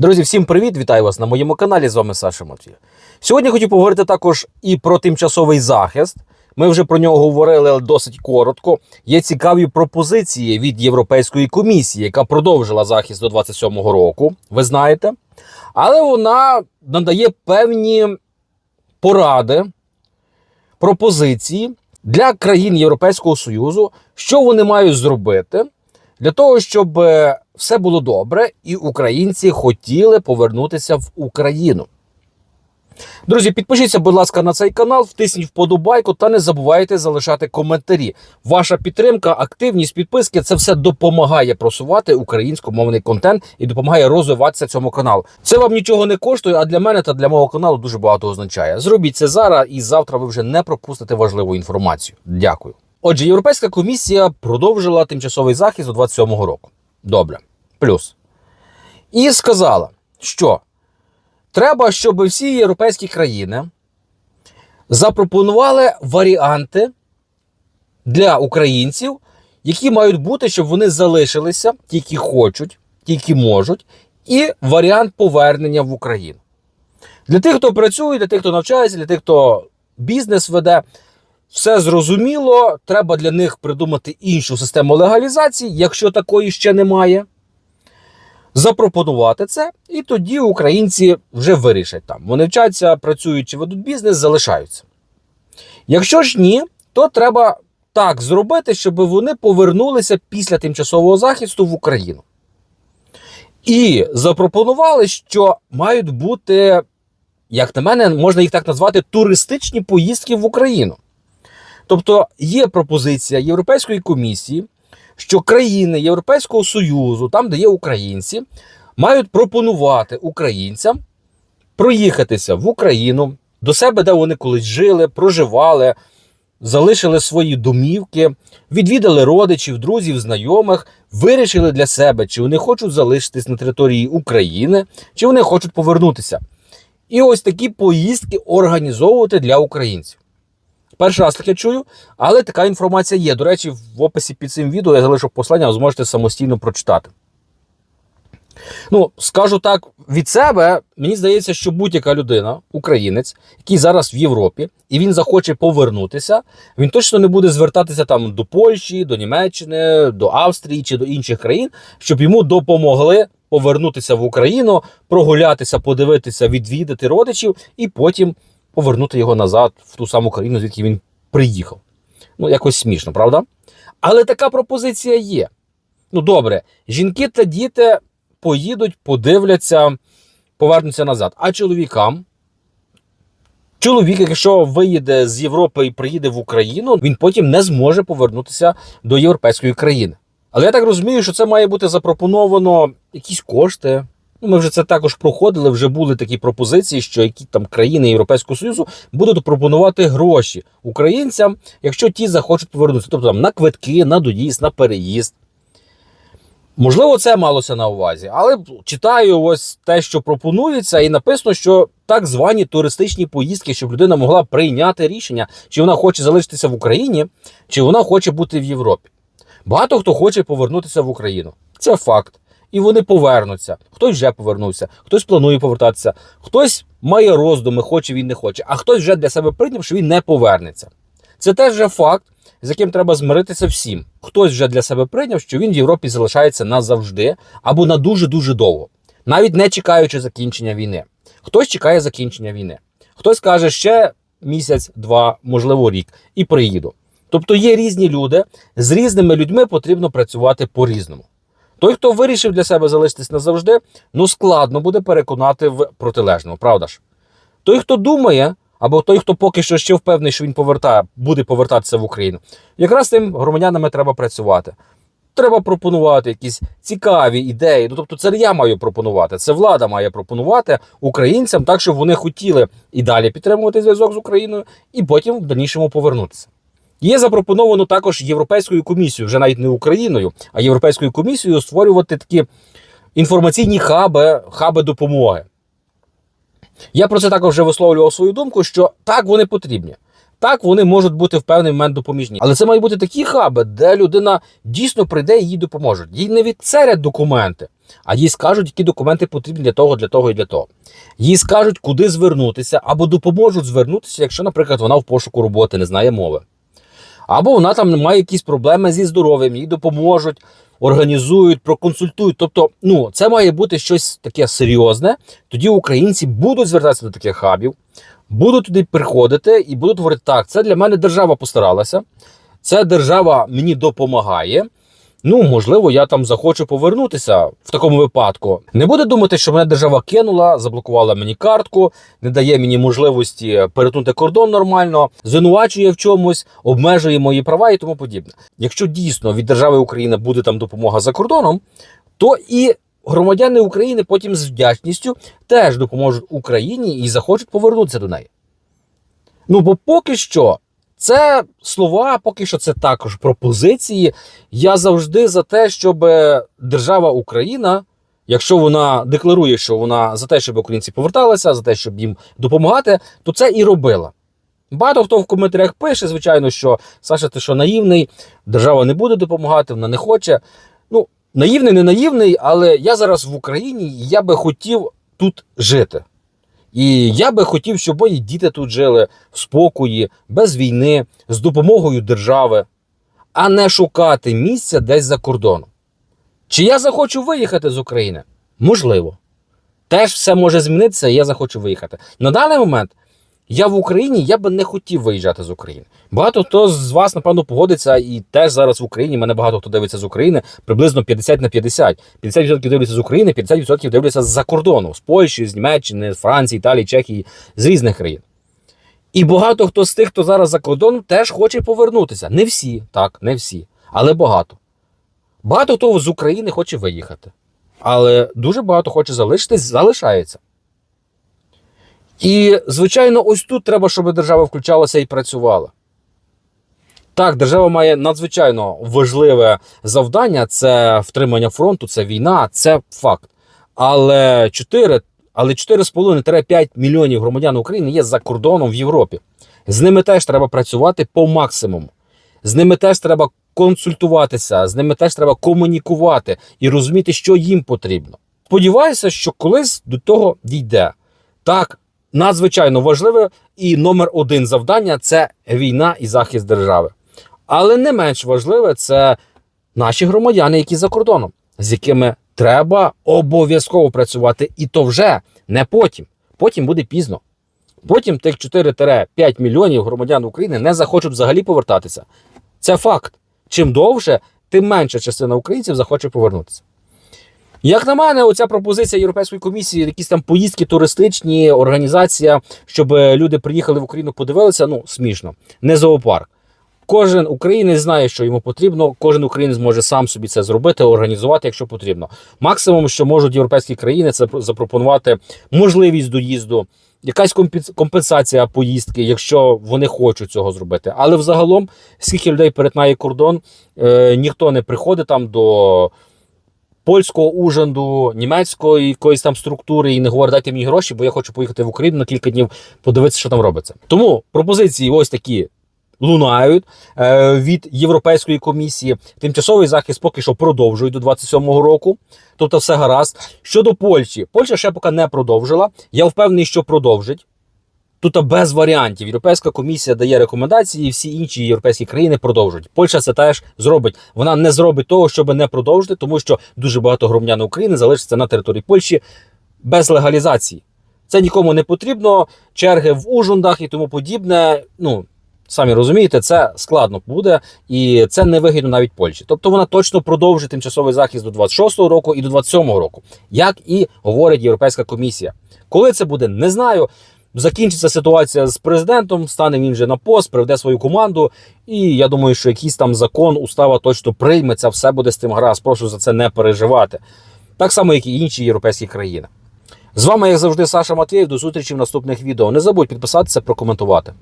Друзі, всім привіт! Вітаю вас на моєму каналі. З вами Саша Матвій. Сьогодні хотів поговорити також і про тимчасовий захист. Ми вже про нього говорили але досить коротко. Є цікаві пропозиції від Європейської комісії, яка продовжила захист до 27-го року. Ви знаєте, але вона надає певні поради, пропозиції для країн Європейського Союзу, що вони мають зробити для того, щоб е, все було добре, і українці хотіли повернутися в Україну. Друзі, підпишіться, будь ласка, на цей канал, втисніть вподобайку та не забувайте залишати коментарі. Ваша підтримка, активність, підписки це все допомагає просувати українськомовний контент і допомагає розвиватися цьому каналу. Це вам нічого не коштує, а для мене та для мого каналу дуже багато означає. Зробіть це зараз, і завтра ви вже не пропустите важливу інформацію. Дякую. Отже, Європейська комісія продовжила тимчасовий захист до 27-го року. Добре. І сказала, що треба, щоб всі європейські країни запропонували варіанти для українців, які мають бути, щоб вони залишилися, тільки хочуть, тільки можуть, і варіант повернення в Україну. Для тих, хто працює, для тих, хто навчається, для тих, хто бізнес веде, все зрозуміло. Треба для них придумати іншу систему легалізації, якщо такої ще немає. Запропонувати це, і тоді українці вже вирішать там. Вони вчаться, працюють чи ведуть бізнес, залишаються. Якщо ж ні, то треба так зробити, щоб вони повернулися після тимчасового захисту в Україну. І запропонували, що мають бути, як на мене, можна їх так назвати, туристичні поїздки в Україну. Тобто є пропозиція Європейської комісії, що країни Європейського Союзу, там, де є українці, мають пропонувати українцям проїхатися в Україну до себе, де вони колись жили, проживали, залишили свої домівки, відвідали родичів, друзів, знайомих, вирішили для себе, чи вони хочуть залишитись на території України, чи вони хочуть повернутися. І ось такі поїздки організовувати для українців. Перший раз таке чую, але така інформація є. До речі, в описі під цим відео я залишу послання, ви зможете самостійно прочитати. Ну, скажу так від себе, мені здається, що будь-яка людина, українець, який зараз в Європі, і він захоче повернутися, він точно не буде звертатися там до Польщі, до Німеччини, до Австрії чи до інших країн, щоб йому допомогли повернутися в Україну, прогулятися, подивитися, відвідати родичів і потім повернути його назад в ту саму країну, звідки він приїхав. Ну, якось смішно, правда? Але така пропозиція є. Ну, добре, жінки та діти поїдуть, подивляться, повернуться назад. А чоловікам? Чоловік, якщо виїде з Європи і приїде в Україну, він потім не зможе повернутися до європейської країни. Але я так розумію, що це має бути запропоновано якісь кошти. Ну, Ми вже це також проходили. Вже були такі пропозиції, що які там країни Європейського Союзу будуть пропонувати гроші українцям, якщо ті захочуть повернутися. Тобто там на квитки, на доїзд, на переїзд. Можливо, це малося на увазі, але читаю ось те, що пропонується, і написано, що так звані туристичні поїздки, щоб людина могла прийняти рішення, чи вона хоче залишитися в Україні, чи вона хоче бути в Європі. Багато хто хоче повернутися в Україну. Це факт. І вони повернуться. Хтось вже повернувся, хтось планує повертатися, хтось має роздуми, хоче він не хоче, а хтось вже для себе прийняв, що він не повернеться. Це теж вже факт, з яким треба змиритися всім. Хтось вже для себе прийняв, що він в Європі залишається назавжди або на дуже-дуже довго, навіть не чекаючи закінчення війни. Хтось чекає закінчення війни, хтось каже ще місяць, два, можливо, рік, і приїду. Тобто є різні люди, з різними людьми потрібно працювати по-різному. Той, хто вирішив для себе залишитись назавжди, ну складно буде переконати в протилежному, правда ж? Той, хто думає, або той, хто поки що ще впевнений, що він повертає, буде повертатися в Україну, якраз тим громадянами треба працювати. Треба пропонувати якісь цікаві ідеї. Ну тобто, це я маю пропонувати, це влада має пропонувати українцям так, щоб вони хотіли і далі підтримувати зв'язок з Україною, і потім в дальнішому повернутися. Є запропоновано також Європейською комісією, вже навіть не Україною, а Європейською комісією створювати такі інформаційні хаби, хаби допомоги. Я про це також вже висловлював свою думку, що так вони потрібні. Так, вони можуть бути в певний момент допоміжні. Але це мають бути такі хаби, де людина дійсно прийде і їй допоможе. Їй не відцерять документи. а їй скажуть, які документи потрібні для того, для того і для того. Їй скажуть, куди звернутися, або допоможуть звернутися, якщо, наприклад, вона в пошуку роботи не знає мови. Або вона там має якісь проблеми зі здоров'ям, їй допоможуть, організують, проконсультують. Тобто, ну, це має бути щось таке серйозне. Тоді українці будуть звертатися до таких хабів, будуть туди приходити і будуть говорити: так, це для мене держава постаралася, це держава мені допомагає. Ну, можливо, я там захочу повернутися в такому випадку. Не буде думати, що мене держава кинула, заблокувала мені картку, не дає мені можливості перетнути кордон нормально, звинувачує в чомусь, обмежує мої права і тому подібне. Якщо дійсно від держави України буде там допомога за кордоном, то і громадяни України потім з вдячністю теж допоможуть Україні і захочуть повернутися до неї. Ну бо поки що це слова, поки що це також пропозиції. Я завжди за те, щоб держава Україна, якщо вона декларує, що вона за те, щоб українці поверталися, за те, щоб їм допомагати, то це і робила. Багато хто в коментарях пише, звичайно, що Саша, ти що наївний, держава не буде допомагати, вона не хоче. Ну, наївний, не наївний, але я зараз в Україні і я би хотів тут жити. І я би хотів, щоб мої діти тут жили в спокої, без війни, з допомогою держави, а не шукати місця десь за кордоном. Чи я захочу виїхати з України? Можливо. Теж все може змінитися, і я захочу виїхати. На даний момент я в Україні я би не хотів виїжджати з України. Багато хто з вас, напевно, погодиться, і теж зараз в Україні. Мене багато хто дивиться з України, приблизно 50 на 50. 50% дивляться з України, 50% дивляться з-за кордону, з Польщі, з Німеччини, з Франції, Італії, Чехії, з різних країн. І багато хто з тих, хто зараз за кордоном, теж хоче повернутися. Не всі, так, не всі, але багато. Багато хто з України хоче виїхати. Але дуже багато хоче залишитись, залишається. І, звичайно, ось тут треба, щоб держава включалася і працювала. Так, держава має надзвичайно важливе завдання це втримання фронту, це війна, це факт. Але 4, але 4,5-5 мільйонів громадян України є за кордоном в Європі. З ними теж треба працювати по максимуму. З ними теж треба консультуватися, з ними теж треба комунікувати і розуміти, що їм потрібно. Сподіваюся, що колись до того дійде. Так, надзвичайно важливе і номер один завдання це війна і захист держави. Але не менш важливе це наші громадяни, які за кордоном, з якими треба обов'язково працювати, і то вже не потім. Потім буде пізно. Потім тих 4-5 мільйонів громадян України не захочуть взагалі повертатися. Це факт. Чим довше, тим менша частина українців захоче повернутися. Як на мене, оця пропозиція Європейської комісії, якісь там поїздки туристичні, організація, щоб люди приїхали в Україну, подивилися, ну смішно, не зоопарк. Кожен українець знає, що йому потрібно. Кожен українець може сам собі це зробити, організувати, якщо потрібно. Максимум, що можуть європейські країни, це запропонувати можливість доїзду, якась компенсація поїздки, якщо вони хочуть цього зробити. Але взагалом, скільки людей перетинає кордон, е, ніхто не приходить там до. Польського ужанду, німецької якоїсь там структури і не говорить, дайте мені гроші, бо я хочу поїхати в Україну на кілька днів, подивитися, що там робиться. Тому пропозиції ось такі лунають е, від Європейської комісії. Тимчасовий захист поки що продовжують до 27-го року. Тобто, все гаразд. Щодо Польщі, Польща ще поки не продовжила. Я впевнений, що продовжить. Тут без варіантів. Європейська комісія дає рекомендації, і всі інші європейські країни продовжують. Польща це теж зробить. Вона не зробить того, щоб не продовжити, тому що дуже багато громадян України залишиться на території Польщі без легалізації. Це нікому не потрібно. Черги в ужундах і тому подібне. Ну самі розумієте, це складно буде, і це не вигідно навіть Польщі. Тобто вона точно продовжить тимчасовий захист до 26-го року і до 27-го року, як і говорить Європейська комісія. Коли це буде, не знаю. Закінчиться ситуація з президентом, стане він вже на пост, приведе свою команду. І я думаю, що якийсь там закон, устава точно прийметься, все буде з тим гаразд. Прошу за це не переживати. Так само, як і інші європейські країни. З вами, як завжди, Саша Матвєєв. До зустрічі в наступних відео. Не забудь підписатися, прокоментувати.